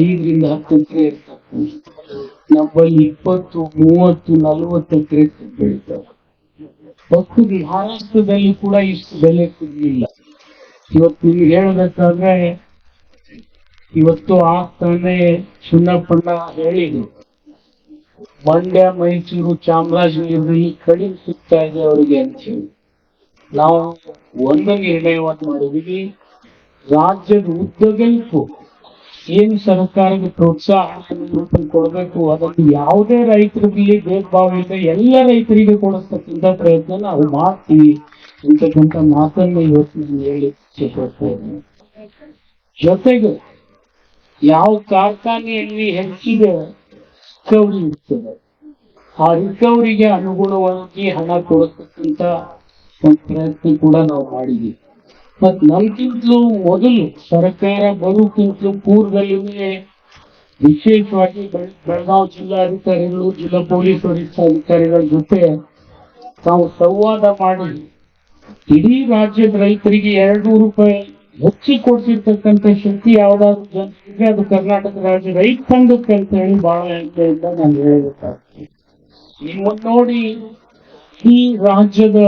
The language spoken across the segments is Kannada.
ಐದರಿಂದ ಹತ್ತು ಎಕರೆ ಇರ್ತವೆ ನಮ್ಮಲ್ಲಿ ಇಪ್ಪತ್ತು, ಮೂವತ್ತು, ನಲವತ್ತು ಎಕರೆ ಬೆಳಿತಾರೆ ಮತ್ತು ಮಹಾರಾಷ್ಟ್ರದಲ್ಲಿ ಕೂಡ ಇಷ್ಟು ಬೆಲೆ ಸಿಗ್ಲಿಲ್ಲ ಇವತ್ತು ನಿಮ್ಗೆ ಹೇಳ್ಬೇಕಾದ್ರೆ, ಇವತ್ತು ಆ ತಾನೇ ಸುಣ್ಣಪ್ಪಣ್ಣ ಹೇಳಿದ್ರು. ಮಂಡ್ಯ, ಮೈಸೂರು ಚಾಮರಾಜನಗರದಲ್ಲಿ ಕಡಿಮೆ ಸಿಗ್ತಾ ಇದೆ ಅವರಿಗೆ ಅಂತ ಹೇಳಿ. ನಾವು ಒಂದು ನಿರ್ಣಯವನ್ನು ಮಾಡಿದೀವಿ ರಾಜ್ಯದ ಉದ್ದಗಲಕ್ಕೂ ಏನ್ ಸರ್ಕಾರಕ್ಕೆ ಪ್ರೋತ್ಸಾಹ ಕೊಡಬೇಕು? ಅದನ್ನು ಯಾವುದೇ ರೈತರಿಗೆ ಭೇದಭಾವ ಇಲ್ಲ ಎಲ್ಲ ರೈತರಿಗೆ ಕೊಡಿಸ್ತಕ್ಕಂಥ ಪ್ರಯತ್ನ ನಾವು ಮಾಡ್ತೀವಿ ಅಂತಕ್ಕಂಥ ಮಾತನ್ನು ಇವತ್ತು ನಾನು ಹೇಳಿ ಜೊತೆಗೆ ಯಾವ ಕಾರ್ಖಾನೆಯಲ್ಲಿ ಹೆಚ್ಚಿಗೆ ರಿಕವರಿ ಇರ್ತದೆ? ಆ ರಿಕವರಿಗೆ ಅನುಗುಣವಾಗಿ ಹಣ ಕೊಡತಕ್ಕಂತ ಒಂದು ಪ್ರಯತ್ನ ಕೂಡ ನಾವು ಮಾಡಿದ್ದೀವಿ. ಮತ್ ನಮ್ಗಿಂತಲೂ ಮೊದಲು ಸರ್ಕಾರ ಬರೋಕ್ಕಿಂತಲೂ ಪೂರ್ವದಲ್ಲಿಯೇ ವಿಶೇಷವಾಗಿ ಬೆಳಗಾವ್ ಜಿಲ್ಲಾಧಿಕಾರಿಗಳು, ಜಿಲ್ಲಾ ಪೊಲೀಸ್ ವರಿಷ್ಠಾಧಿಕಾರಿಗಳ ಜೊತೆ ನಾವು ಸಂವಾದ ಮಾಡಿ ಇಡೀ ರಾಜ್ಯದ ರೈತರಿಗೆ ಎರಡು ನೂರು ರೂಪಾಯಿ ಹೆಚ್ಚಿ ಕೊಡ್ತಿರ್ತಕ್ಕಂಥ ಶಕ್ತಿ ಯಾವ್ದಾದ್ರು ಜನರಿಗೆ ಅದು ಕರ್ನಾಟಕ ರಾಜ್ಯ ರೈತ ಸಂಘಕ್ಕೆ ಅಂತ ಹೇಳಿ ಬಹಳ ಹೆಮ್ಮೆಯಿಂದ ನಾನು ಹೇಳಬೇಕಾಗ್ತದೆ. ನಿಮ್ಮನ್ನು ನೋಡಿ ಈ ರಾಜ್ಯದ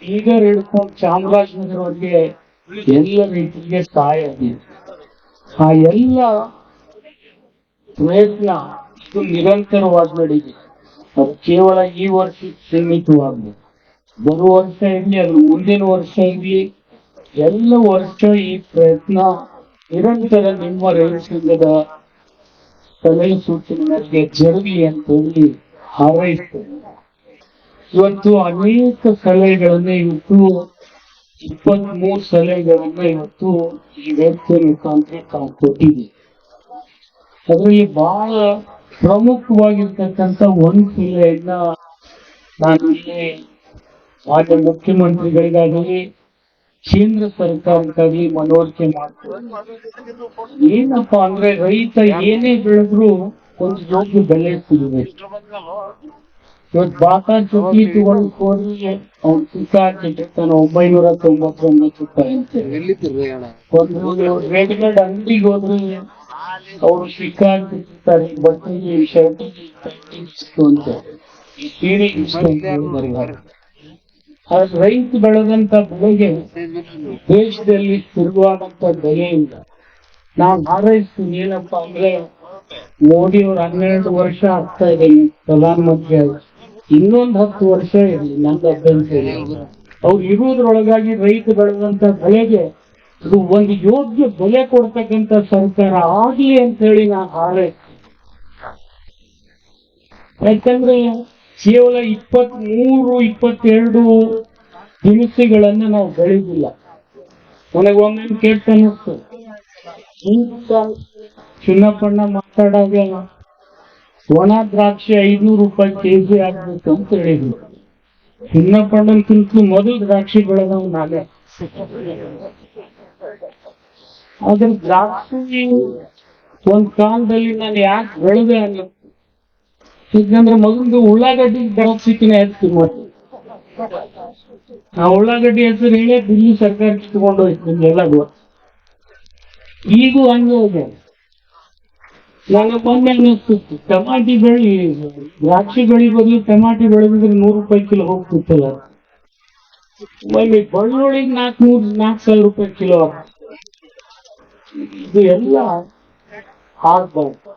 ಬೀಗರ್ ಹಿಡ್ಕೊಂಡು ಚಾಮರಾಜನಗರವರೆಗೆ ಎಲ್ಲ ರೈತರಿಗೆ ಸಹಾಯ ಆ ಎಲ್ಲ ಪ್ರಯತ್ನ ಇದು ನಿರಂತರವಾಗಿ ನಡೀತಿದೆ. ಅದು ಕೇವಲ ಈ ವರ್ಷ ಸೀಮಿತವಾಗ್ಲಿ ಬರುವ ವರ್ಷ ಇರಲಿ, ಅದು ಮುಂದಿನ ವರ್ಷ ಇರಲಿ, ಎಲ್ಲ ವರ್ಷ ಈ ಪ್ರಯತ್ನ ನಿರಂತರ ನಿಮ್ಮ ರೈತ ಸಂಘದ ಸಲಹೆ ಸೂಚನೆ ಜರಗಲಿ ಅಂತ ಹೇಳಿ ಹಾರೈಸ್ತೇನೆ. ಇವತ್ತು ಅನೇಕ ಸಲಹೆಗಳನ್ನ ಇವತ್ತು ಇಪ್ಪತ್ತ್ ಮೂರು ಸಲಹೆಗಳನ್ನ ಇವತ್ತು ಈ ವೇದಿಕೆ ಮುಖಾಂತರ ತಾವು ಕೊಟ್ಟಿದೆ ಅದರಲ್ಲಿ ಬಹಳ ಪ್ರಮುಖವಾಗಿರ್ತಕ್ಕಂಥ ಒಂದು ಸಲಹೆಯನ್ನ ನಾನು ಇಲ್ಲಿ ಮಾನ್ಯ ಮುಖ್ಯಮಂತ್ರಿಗಳಿಗಾಗಲಿ, ಕೇಂದ್ರ ಸರ್ಕಾರಕ್ಕಾಗಲಿ ಮನವರಿಕೆ ಮಾಡ್ತಾರೆ ಏನಪ್ಪಾ ಅಂದ್ರೆ ರೈತ ಏನೇ ಬೆಳೆದ್ರು ಒಂದು ಯೋಗ್ಯ ಬೆಲೆ ಸಿಗಬೇಕು ಇವತ್ತು ಬಾತಾ ಚುಕ್ಕಿ ತಗೊಂಡು ಹೋಗಿ ಅವ್ನು ಸುತ್ತ ಹಾಕಿಟ್ಟಿರ್ತಾನೆ ಒಂಬೈನೂರ ತೊಂಬತ್ತೊಂಬತ್ತು ರೂಪಾಯಿ ಅಂತ ಒಂದು ರೆಡಿಮೇಡ್ ಅಂಗಡಿಗೆ ಹೋದ್ರೆ ಅವರು ಸಿಕ್ಕಾಕಿರ್ತಾರೆ ಬಟ್ಟೆಗೆ ಶರ್ಟಿಗೆ ಇಷ್ಟು ಅಂತ ಸೀರೆಗೆ ಇಷ್ಟು ಅಂತ ಆದ್ರೆ ರೈತ ಬೆಳೆದಂತ ಬೆಳೆಗೆ ದೇಶದಲ್ಲಿ ಸ್ಥಿರವಾದಂತ ಬೆಲೆ ಇಲ್ಲ ನಾನ್ ಹಾರೈಸ್ತೀನಿ. ಏನಪ್ಪಾ ಅಂದ್ರೆ ಮೋದಿ ಅವ್ರು ಹನ್ನೆರಡು ವರ್ಷ ಆಗ್ತಾ ಇದೆ ಪ್ರಧಾನಮಂತ್ರಿ ಆಗಿ. ಇನ್ನೊಂದ್ ಹತ್ತು ವರ್ಷ ಇರಲಿ, ನಂದು ಅಭ್ಯಂತರ. ಅವ್ರು ಇರುವುದ್ರೊಳಗಾಗಿ ರೈತ ಬೆಳೆದಂತ ಬೆಳೆಗೆ ಅದು ಒಂದು ಯೋಗ್ಯ ಬೆಲೆ ಕೊಡ್ತಕ್ಕಂತ ಸರ್ಕಾರ ಆಗ್ಲಿ ಅಂತ ಹೇಳಿ ನಾನು ಹಾರೈಸ್ತೀನಿ. ಯಾಕಂದ್ರೆ ಕೇವಲ ಇಪ್ಪತ್ತ್ ಮೂರು ಇಪ್ಪತ್ತೆರಡು ದಿನಸಿಗಳನ್ನ ನಾವು ಬೆಳೆದಿಲ್ಲ. ನನಗೊಮ್ಮೆ ಕೆಟ್ಟ ಅನ್ನಿಸ್ತು ಚಿನ್ನಪ್ಪಣ್ಣ ಮಾತಾಡಾಗ ಒಣ ದ್ರಾಕ್ಷಿ ಐದ್ನೂರು ರೂಪಾಯಿ ಕೆಜಿ ಆಗ್ಬೇಕು ಅಂತ ಹೇಳಿದ್ರು. ಚಿನ್ನಪ್ಪಣ್ಣನ್ಕಿಂತಲೂ ಮೊದಲು ದ್ರಾಕ್ಷಿ ಬೆಳೆದವ್ ನಾನೇ. ಆದ್ರೆ ದ್ರಾಕ್ಷಿ ಒಂದ್ ಕಾಲದಲ್ಲಿ ನಾನು ಯಾಕೆ ಬೆಳೆದೆ ಅನ್ನೋ ಯಾಕಂದ್ರೆ ಮಗಂದು ಉಳ್ಳಾಗಡ್ಡಿ ದ್ರಾಕ್ಷಿಕಿನ ಹೆಚ್ಚು ಮತ್ತೆ ಆ ಉಳ್ಳಾಗಡ್ಡಿ ಹೆಸರು ಹೇಳಿ ದಿಲ್ಲಿ ಸರ್ಕಾರ ಇಟ್ಕೊಂಡು ಹೋಯ್ತು ನಿಮ್ಗೆಲ್ಲ ಗೊತ್ತು. ಈಗೂ ಹಂಗೆ ಇದೆ. ನನಗೆ ಮೊನ್ನೆ ಅನ್ನಿಸ್ತಿತ್ತು ಟಮಾಟಿ ಬೆಳಿ, ದ್ರಾಕ್ಷಿ ಬೆಳಿ ಬದಲು ಟಮಾಟಿ ಬೆಳೆದಿದ್ರೆ ನೂರು ರೂಪಾಯಿ ಕಿಲೋ ಹೋಗ್ತಿತ್ತಲ್ಲ? ಮೊನ್ನೆ ಬೆಳ್ಳುಳ್ಳಿಗೆ ನಾಲ್ಕುನೂರು ನಾಲ್ಕು ಸಾವಿರ ರೂಪಾಯಿ ಕಿಲೋ. ಇದು ಎಲ್ಲ ಆಗ್ಬಾರ್ದು.